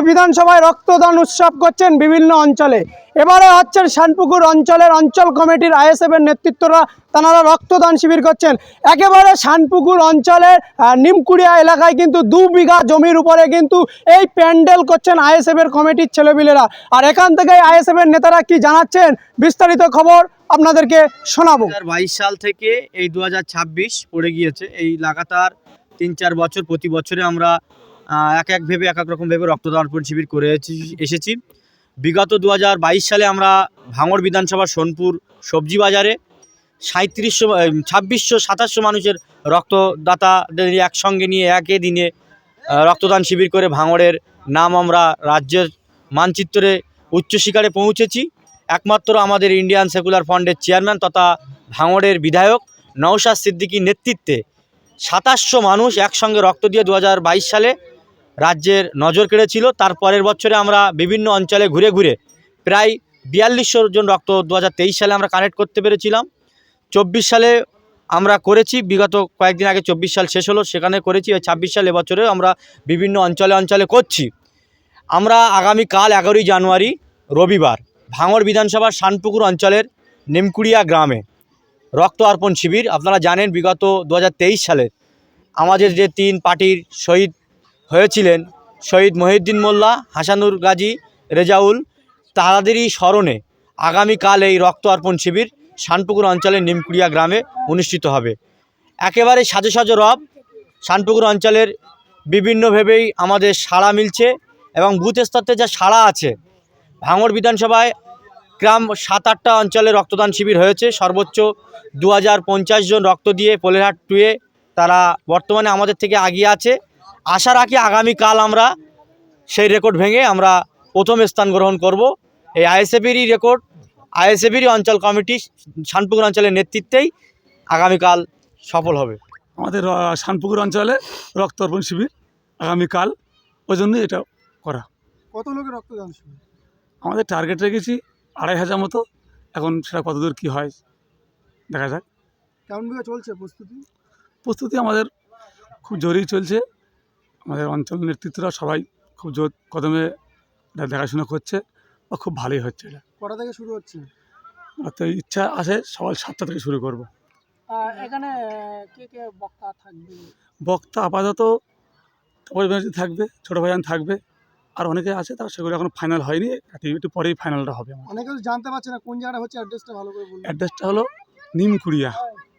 ভাঙড় বিধানসভায় রক্তদান উৎসব করছেন বিভিন্ন অঞ্চলে। এবারে হচ্ছেন শানপুকুর অঞ্চলের অঞ্চল কমিটির আইএসএফ এর নেতৃত্বরা, তারা রক্তদান শিবির করছেন। একেবারে শানপুকুর অঞ্চলের নিমকুড়িয়া এলাকায় কিন্তু দু বিঘা জমির উপরে কিন্তু এই প্যান্ডেল করছেন আইএসএফ এর কমিটির ছেলেপিলেরা। আর এখান থেকে আইএসএফ এর নেতারা কি জানাচ্ছেন? বিস্তারিত খবর আপনাদেরকে শোনাবো। বাইশ সাল থেকে এই দু ছাব্বিশ পড়ে গিয়েছে। এই লাগাতার তিন চার বছর, প্রতি বছরে আমরা এক এক ভেবে, এক এক রকম ভেবে রক্তদান শিবির করে এসেছি- বিগত দু সালে আমরা ভাঙড় বিধানসভা সোনপুর সবজি বাজারে সাঁত্রিশশো ছাব্বিশশো, সাতাশশো মানুষের রক্তদাতাদের একসঙ্গে নিয়ে একই দিনে রক্তদান শিবির করে ভাঙড়ের নাম আমরা রাজ্যের মানচিত্রে উচ্চ শিখরে পৌঁছেছি। একমাত্র আমাদের ইন্ডিয়ান সেকুলার ফান্ডের চেয়ারম্যান তথা ভাঙড়ের বিধায়ক নওশাদ সিদ্দিকীর নেতৃত্বে সাতাশশো মানুষ একসঙ্গে রক্ত দিয়ে দু হাজার বাইশ সালে রাজ্যের নজর কেড়েছিল। তার পরের বছরে আমরা বিভিন্ন অঞ্চলে ঘুরে ঘুরে প্রায় বিয়াল্লিশশো জন রক্ত দু হাজার তেইশ সালে আমরা কানেক্ট করতে পেরেছিলাম। চব্বিশ সালে আমরা করেছি, বিগত কয়েকদিন আগে চব্বিশ সাল শেষ হলো, সেখানে করেছি ওই ছাব্বিশ সাল এবছরে আমরা বিভিন্ন অঞ্চলে অঞ্চলে করছি। আমরা আগামীকাল এগারোই জানুয়ারি, রবিবার, ভাঙড় বিধানসভার শানপুকুর অঞ্চলের নিমকুড়িয়া গ্রামে রক্ত অর্পণ শিবির। আপনারা জানেন, বিগত দু হাজার তেইশ সালে আমাদের যে তিন পার্টির শহীদ হয়েছিলেন শহীদ মহিউদ্দিন মোল্লা, হাসানুর গাজী, রেজাউল তাদেরই স্মরণে আগামীকাল এই রক্ত অর্পণ শিবির শানপুকুর অঞ্চলের নিমকুড়িয়া গ্রামে অনুষ্ঠিত হবে। একেবারে সাজো সাজো রব, শানপুকুর অঞ্চলের বিভিন্নভাবেই আমাদের সাড়া মিলছে এবং বুথ স্তরে যা সাড়া আছে, ভাঙড় বিধানসভায় গ্রাম সাত আটটা অঞ্চলে রক্তদান শিবির হয়েছে। সর্বোচ্চ দু হাজার পঞ্চাশ জন রক্ত দিয়ে পোলেরহাট টুয়ে তারা বর্তমানে আমাদের থেকে আগিয়ে আছে। আশা রাখি আগামীকাল আমরা সেই রেকর্ড ভেঙে আমরা প্রথম স্থান গ্রহণ করব। এই আইএসএফেরই রেকর্ড আইএসএফেরই অঞ্চল কমিটি শানপুকুর অঞ্চলের নেতৃত্বেই আগামীকাল সফল হবে। আমাদের র- শানপুকুর অঞ্চলে রক্ত অর্পণ শিবির আগামীকাল ওই জন্যই এটা করা। কত লোকের রক্তদান শিবির? আমাদের টার্গেট রেখেছি আড়াই হাজার মতো এখন সেটা কতদূর কী হয় দেখা যাক। কেমনভাবে চলছে প্রস্তুতি? প্রস্তুতি আমাদের খুব জোরেই চলছে। আমাদের অঞ্চল নেতৃত্বরা সবাই খুব জোর কদমে এটা দেখাশোনা করছে বা খুব ভালোই হচ্ছে এটা। কটা থেকে শুরু হচ্ছে? আর তো ইচ্ছা আছে সকাল সাতটা থেকে শুরু করব। এখানে কে কে বক্তা থাকবে? বক্তা আপাতত ব্যানার্জি থাকবে ছোটো ভাইয়ান থাকবে আর অনেকে আছে তার সেগুলো এখন ফাইনাল হয়নি একটু পরেই ফাইনালটা হবে অনেকে জানতে পারছে না কোন জায়গাটা হচ্ছে অ্যাড্রেসটা ভালো করে বলুন। অ্যাড্রেসটা হলো নিমকুড়িয়া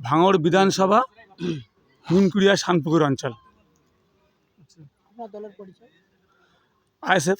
ভাঙড় বিধানসভা নিমকুড়িয়া শানপুকুর অঞ্চল। আপনার দলের পরিচয়? আইএসএফ।